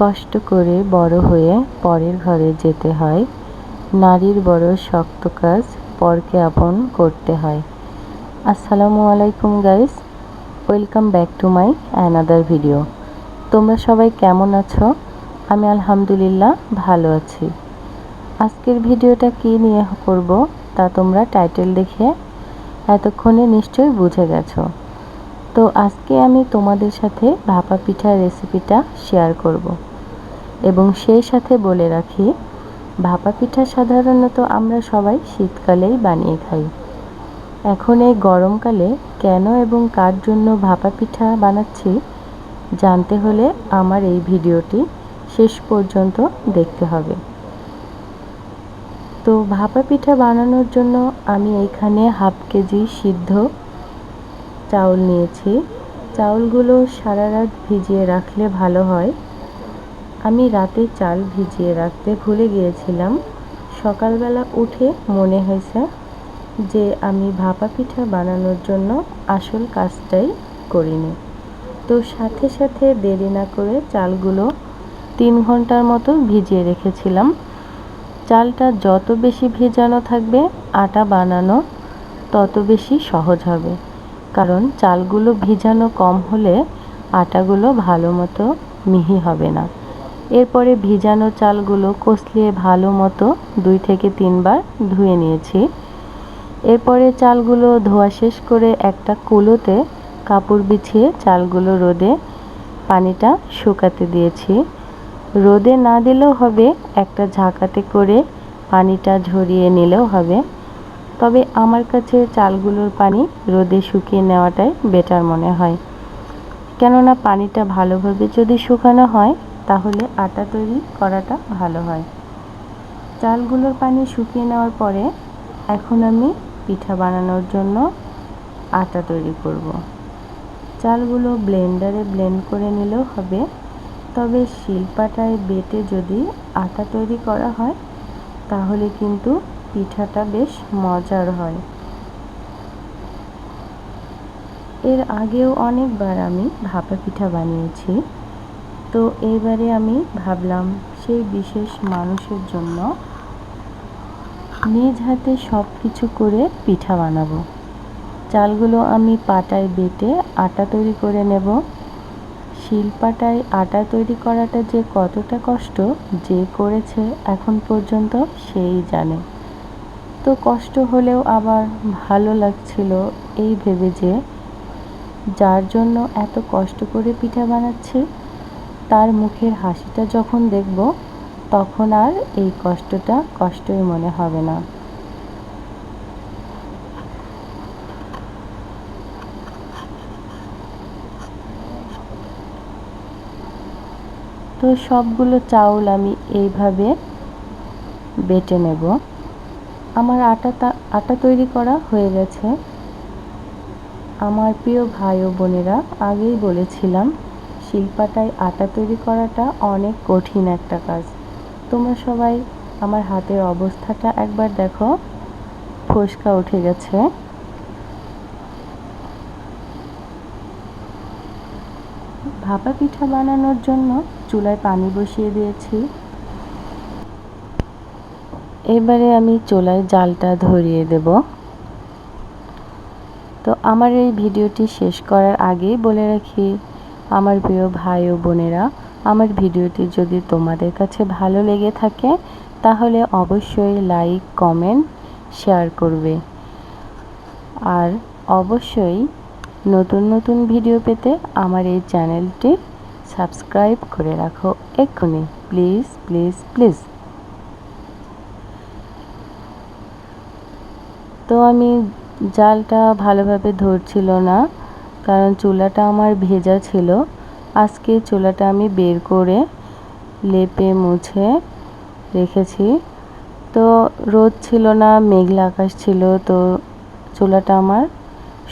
কষ্ট করে বড় হয়ে পরের ঘরে যেতে হয়। নারীর বড় শক্ত কাজ পরকে আপন করতে হয়। আসসালামু আলাইকুম guys welcome back to my another video তোমরা সবাই কেমন আছো? আমি আলহামদুলিল্লাহ ভালো আছি। আজকের ভিডিওটা কি নিয়ে করব তা তোমরা টাইটেল দেখে এতক্ষণে নিশ্চয়ই বুঝে গেছো। তো আজকে আমি তোমাদের সাথে ভাপা পিঠার রেসিপিটা শেয়ার করব। এবং সেই সাথে বলে রাখি, ভাপা পিঠা সাধারণত আমরা সবাই শীতকালেই বানিয়ে খাই। এখন এই গরমকালে কেন এবং কার জন্য ভাপা পিঠা বানাচ্ছি জানতে হলে আমার এই ভিডিওটি শেষ পর্যন্ত দেখতে হবে। তো ভাপা পিঠা বানানোর জন্য আমি এখানে হাফ কেজি সিদ্ধ চাউল নিয়েছি। চাউলগুলো সারা রাত ভিজিয়ে রাখলে ভালো হয়। আমি রাতে চাল ভিজিয়ে রাখতে ভুলে গিয়েছিলাম। সকালবেলা উঠে মনে হয়েছে যে আমি ভাপা পিঠা বানানোর জন্য আসল কাজটাই করিনি। তো সাথে সাথে দেরি না করে চালগুলো তিন ঘণ্টার মতো ভিজিয়ে রেখেছিলাম। চালটা যত বেশি ভেজানো থাকবে, আটা বানানো তত বেশি সহজ হবে। কারণ চালগুলো ভিজানো কম হলে আটাগুলো ভালো মতো মিহি হবে না। এরপরে ভিজানো চালগুলো কষলিয়ে ভালো মতো দুই থেকে তিনবার ধুয়ে নিয়েছি। এরপরে চালগুলো ধোয়া শেষ করে একটা কুলোতে কাপড় বিছিয়ে চালগুলো রোদে পানিটা শুকাতে দিয়েছি। রোদে না দিলেও হবে, একটা ঝাঁকাতে করে পানিটা ঝরিয়ে নিলেও হবে। তবে আমার কাছে চালগুলোর পানি রোদে শুকিয়ে নেওয়াটাই বেটার মনে হয়। কেননা পানিটা ভালোভাবে যদি শুকানো হয়, তাহলে আটা তৈরি করাটা ভালো হয়। চালগুলোর পানি শুকিয়ে নেওয়ার পরে এখন আমি পিঠা বানানোর জন্য আটা তৈরি করব। চালগুলো ব্লেন্ডারে ব্লেন্ড করে নিলেও হবে। তবে শিল্পাটায় বেটে যদি আটা তৈরি করা হয়, তাহলে কিন্তু পিঠাটা বেশ মজার হয়। এর আগেও অনেকবার আমি ভাপা পিঠা বানিয়েছি। তো এইবারে আমি ভাবলাম সেই বিশেষ মানুষের জন্য নিজ হাতে সব কিছু করে পিঠা বানাবো। চালগুলো আমি পাটায় বেটে আটা তৈরি করে নেব। শিলপাটায় আটা তৈরি করাটা যে কতটা কষ্ট, যে করেছে এখন পর্যন্ত সেই জানে। তো কষ্ট হলেও আবার ভালো লাগছিল এই ভেবে যে যার জন্য এত কষ্ট করে পিঠা বানাচ্ছি, তার মুখের হাসিটা যখন দেখব, তখন আর এই কষ্টটা কষ্টই মনে হবে না। তো সবগুলো চাউল আমি এইভাবে বেটে নেব। আমার আটাটা আটা তৈরি করা হয়ে গেছে। আমার প্রিয় ভাই ও বোনেরা, আগেই বলেছিলাম, শিলপাটায় আটা তৈরি করাটা অনেক কঠিন একটা কাজ। তোমরা সবাই আমার হাতের অবস্থাটা একবার দেখো। ফসকা উঠে গেছে। ভাপা পিঠা বানানোর জন্য চুলায় পানি বসিয়ে দিয়েছি। এবারে আমি চুলায় জালটা ধরিয়ে দেব। তো আমার এই ভিডিওটি শেষ করার আগেই বলে রাখি, আমার প্রিয় ভাই ও বোনেরা, আমার ভিডিওটি যদি তোমাদের কাছে ভালো লেগে থাকে, তাহলে অবশ্যই লাইক, কমেন্ট, শেয়ার করবে। আর অবশ্যই নতুন নতুন ভিডিও পেতে আমার এই চ্যানেলটি সাবস্ক্রাইব করে রাখো এক্ষুনি। Please please please. তো আমি জালটা ভালোভাবে ধরছিল না, কারণ চুলাটা আমার ভেজা ছিল। আজকে চুলাটা আমি বের করে লেপে মুছে রেখেছি। তো রোদ ছিল না, মেঘলা আকাশ ছিল, তো চুলাটা আমার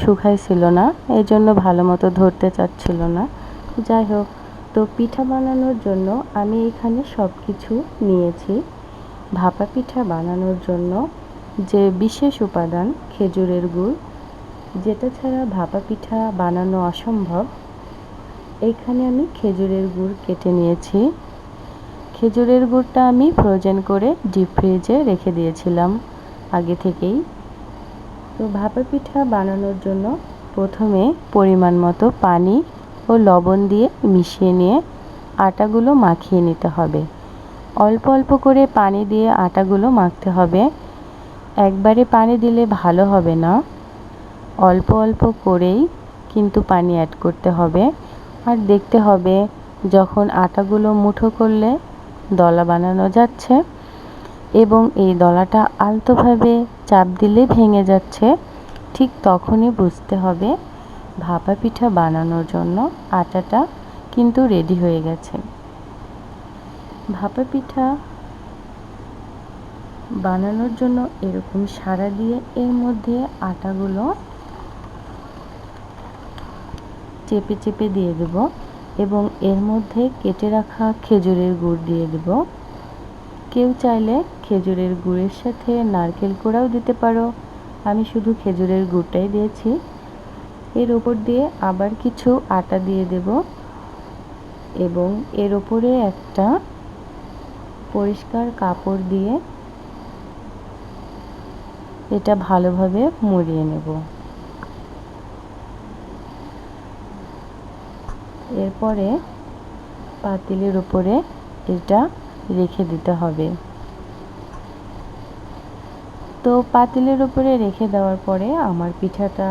শুকাইছিল না। এই জন্য ভালো মতো ধরতে চাচ্ছিল না। যাই হোক, তো পিঠা বানানোর জন্য আমি এখানে সব কিছু নিয়েছি। ভাপা পিঠা বানানোর জন্য যে বিশেষ উপাদান, খেজুরের গুড়, যেটা ছাড়া ভাপা পিঠা বানানো অসম্ভব এইখানে আমি খেজুরের গুড় কেটে নিয়েছি। খেজুরের গুড়টা আমি ফ্রোজেন করে ডিপ ফ্রিজে রেখে দিয়েছিলাম আগে থেকেই। তো ভাপা পিঠা বানানোর জন্য প্রথমে পরিমাণ মতো পানি ও লবণ দিয়ে মিশিয়ে নিয়ে আটাগুলো মাখিয়ে নিতে হবে। অল্প অল্প করে পানি দিয়ে আটাগুলো মাখতে হবে। একবারে পানি দিলে ভালো হবে না। অল্প অল্প করেই কিন্তু পানি অ্যাড করতে হবে। আর দেখতে হবে যখন আটাগুলো মুঠো করলে দলা বানানো যাচ্ছে এবং এই দলাটা আলতোভাবে চাপ দিলে ভেঙে যাচ্ছে, ঠিক তখনই বুঝতে হবে ভাপা পিঠা বানানোর জন্য আটাটা কিন্তু রেডি হয়ে গেছে। ভাপা পিঠা বানানোর জন্য এরকম সারা দিয়ে এর মধ্যে আটাগুলো চেপে চেপে দিয়ে দেব এবং এর মধ্যে কেটে রাখা খেজুরের গুড় দিয়ে দেব। কেউ চাইলে খেজুরের গুড়ের সাথে নারকেল কোড়াও দিতে পারো। আমি শুধু খেজুরের গুড়টাই দিয়েছি। এর ওপর দিয়ে আবার কিছু আটা দিয়ে দেব এবং এর ওপরে একটা পরিষ্কার কাপড় দিয়ে এটা ভালোভাবে মুড়িয়ে নেব। এরপরে পাতিলের উপরে এটা রেখে দিতে হবে। তো পাতিলের উপরে রেখে দেওয়ার পরে আমার পিঠাটা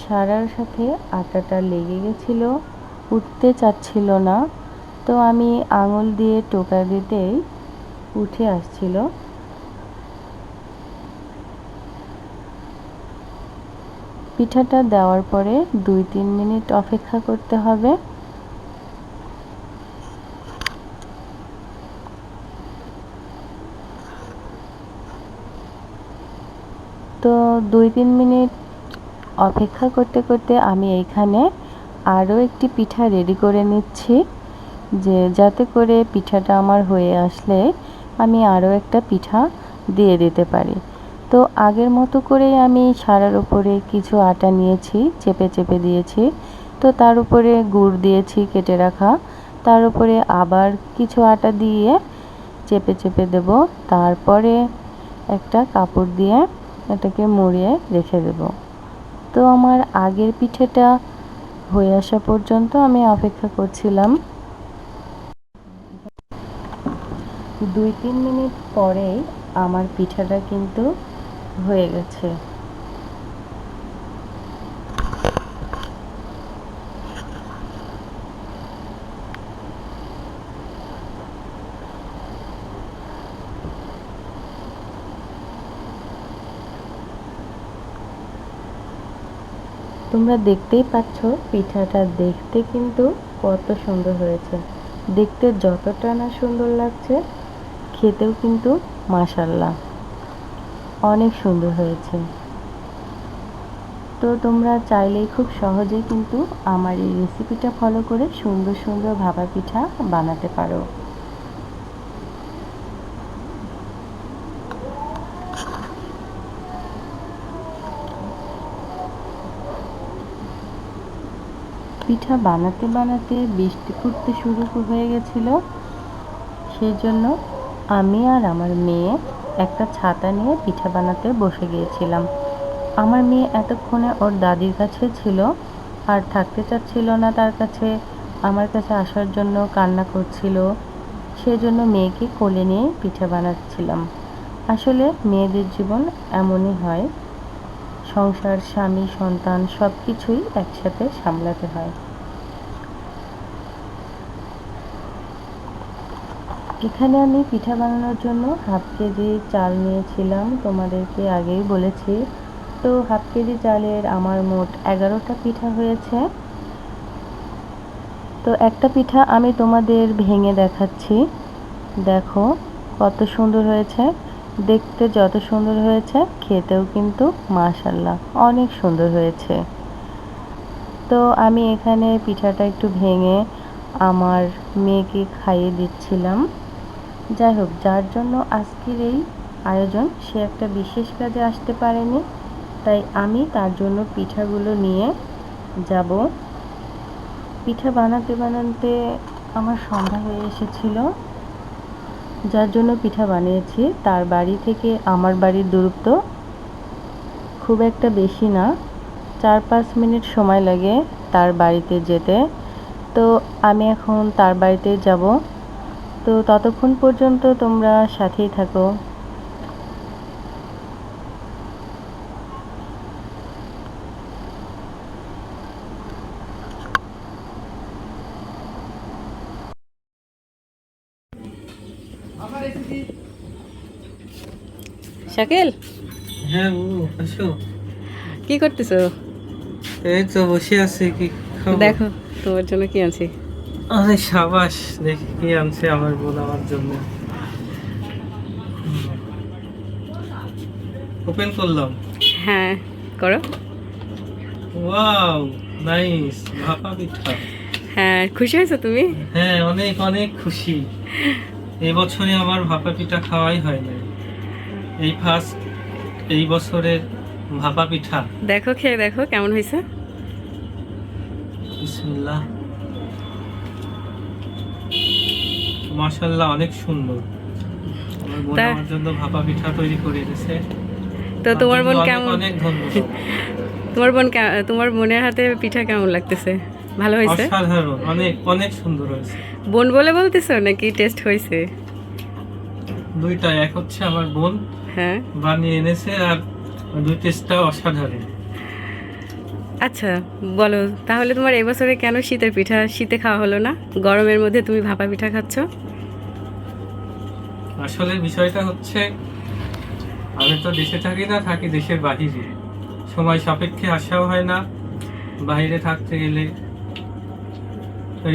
সারার সাথে আটাটা লেগে গেছিল, উঠতে চাচ্ছিল না। তো আমি আঙুল দিয়ে টোকা দিতেই উঠে আসছিল। পিঠাটা দেওয়ার পরে দুই তিন মিনিট অপেক্ষা করতে হবে। তো দুই তিন মিনিট অপেক্ষা করতে করতে আমি এইখানে আরও একটি পিঠা রেডি করে নিচ্ছি, যে যাতে করে পিঠাটা আমার হয়ে আসলে আমি আরও একটা পিঠা দিয়ে দিতে পারি। তো আগের মতো করেই আমি সারার উপরে কিছু আটা নিয়েছি, চেপে চেপে দিয়েছি। তো তার উপরে গুড় দিয়েছি কেটে রাখা। তার উপরে আবার কিছু আটা দিয়ে চেপে চেপে দেব। তারপরে একটা কাপড় দিয়ে এটাকে মুড়িয়ে রেখে দেব। তো আমার আগের পিঠেটা হয়ে আসা পর্যন্ত আমি অপেক্ষা করছিলাম। দুই তিন মিনিট পরেই আমার পিঠাটা কিন্তু হয়ে গেছে। তোমরা দেখতেই পাচ্ছ, পিঠাটা দেখতে কিন্তু কত সুন্দর হয়েছে। দেখতে যতটা না সুন্দর লাগছে, খেতেও কিন্তু মাসাল্লাহ অনেক সুন্দর হয়েছে। তো তোমরা চাইলেই খুব সহজে কিন্তু আমার এই রেসিপিটা ফলো করে সুন্দর সুন্দর ভাপা পিঠা বানাতে পারো। পিঠা বানাতে বানাতে বৃষ্টি পড়তে শুরু হয়ে গেছিল। সেই জন্য আমি আর আমার মেয়ে একটা ছাতা নিয়ে পিঠা বানাতে বসে গিয়েছিলাম। আমার মেয়ে এতক্ষণে ওর দাদির কাছে ছিল আর থাকতে চাচ্ছিল না তার কাছে। আমার কাছে আসার জন্য কান্না করছিল। সেজন্য মেয়েকে কোলে নিয়ে পিঠা বানাচ্ছিলাম। আসলে মেয়েদের জীবন এমনই হয়। সংসার, স্বামী, সন্তান সব কিছুই একসাথে সামলাতে হয়। এখানে আমি পিঠা বানানোর জন্য হাফ কেজি চাল নিয়েছিলাম, তোমাদেরকে আগেই বলেছি। তো হাফ কেজি চালের আমার মোট এগারোটা পিঠা হয়েছে। তো একটা পিঠা আমি তোমাদের ভেঙে দেখাচ্ছি। দেখো কত সুন্দর হয়েছে, দেখতে যত সুন্দর হয়েছে, খেতেও কিন্তু মাশাল্লাহ অনেক সুন্দর হয়েছে। তো আমি এখানে পিঠাটা একটু ভেঙে আমার মেয়েকে খাইয়ে দিচ্ছিলাম। যাই হোক যার জন্য আজকের এই আয়োজন, সে একটা বিশেষ কাজে আসতে পারেনি। তাই আমি তার জন্য পিঠাগুলো নিয়ে যাব। পিঠা বানাতে বানাতে আমার সন্ধ্যা হয়ে এসেছিল। যার জন্য পিঠা বানিয়েছি। তার বাড়ি থেকে আমার বাড়ির দূরত্ব খুব একটা বেশি না। চার পাঁচ মিনিট সময় লাগে তার বাড়িতে যেতে। তো আমি এখন তার বাড়িতে যাব। তো ততক্ষণ পর্যন্ত তোমরা সাথেই থাকো। শাকিল? হ্যাঁ বউ আসো। কি করতেছো? এই তো বসে আছি কি দেখো তোমার জন্য কি আনছি। আরে সাবাস দেখি কি আনছে আমার বোন আমার জন্য। ওপেন করলাম। হ্যাঁ করো। ওয়াও নাইস ভাপা পিঠা। হ্যাঁ খুশি হয়েছো তুমি? হ্যাঁ অনেক অনেক খুশি। এই বছরে আমার ভাপা পিঠা খাওয়াই হয় না এই ফার্স্ট এই বছরের ভাপা পিঠা। দেখো খেয়ে দেখো কেমন হয়েছে? বিসমিল্লাহ। মাশাল্লাহ অনেক সুন্দর। আমার বোন তা- আমার জন্য ভাপা পিঠা তৈরি করে এনেছে। তো তোমার বোন অনেক কেমন? অনেক ধন্যবাদ। তোমার বোন কে- তোমার বোনের হাতে পিঠা কেমন লাগতেছে? ভালো হয়েছে? অসাধারণ অনেক অনেক সুন্দর হয়েছে। বোন বলে বলতেছো নাকি টেস্ট হয়েছে? দুইটা এক হচ্ছে আমার বোন হ্যাঁ। বানিয়ে এনেছে আর দুই টেস্টটা অসাধারণ। আচ্ছা বলো তাহলে তোমার এবছরে কেন শীতের পিঠা শীতে খাওয়া হলো না? গরমের মধ্যে তুমি ভাপা পিঠা খাচ্ছ? আসলে বিষয়টা হচ্ছে আমি তো দেশে থাকি না থাকি দেশের বাহিরে। সময় সাপেক্ষে আসাও হয় না বাইরে থাকতে গেলে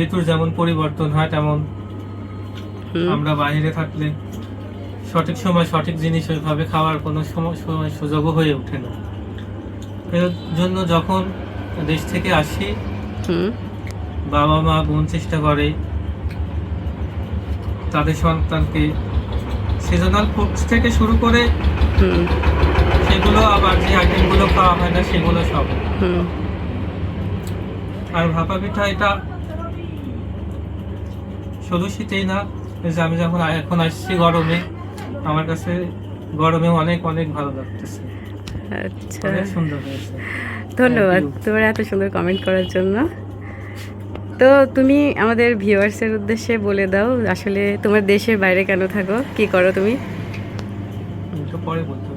ঋতুর যেমন পরিবর্তন হয় তেমন আমরা বাইরে থাকলে সঠিক সময় সঠিক জিনিস ওইভাবে খাওয়ার কোনো সময় সুযোগও হয়ে ওঠে না। এর জন্য যখন দেশ থেকে আসি বাবা মা বোন চেষ্টা করে তাদের সন্তানকে সিজনাল ফুডস থেকে শুরু করে সেগুলো আবার যে আইটেমগুলো খাওয়া হয় না সেগুলো সব। আর ভাপা পিঠা এটা শুধু শীতেই না যে আমি যখন এখন আসছি গরমে আমার কাছে গরমে অনেক অনেক ভালো লাগতেছে। আচ্ছা। ধন্যবাদ তোমার এত সুন্দর কমেন্ট করার জন্য। তো তুমি আমাদের ভিউয়ার্সের উদ্দেশ্যে বলে দাও আসলে তোমার দেশের বাইরে কেন থাকো? কি করো তুমি? পরে বলতে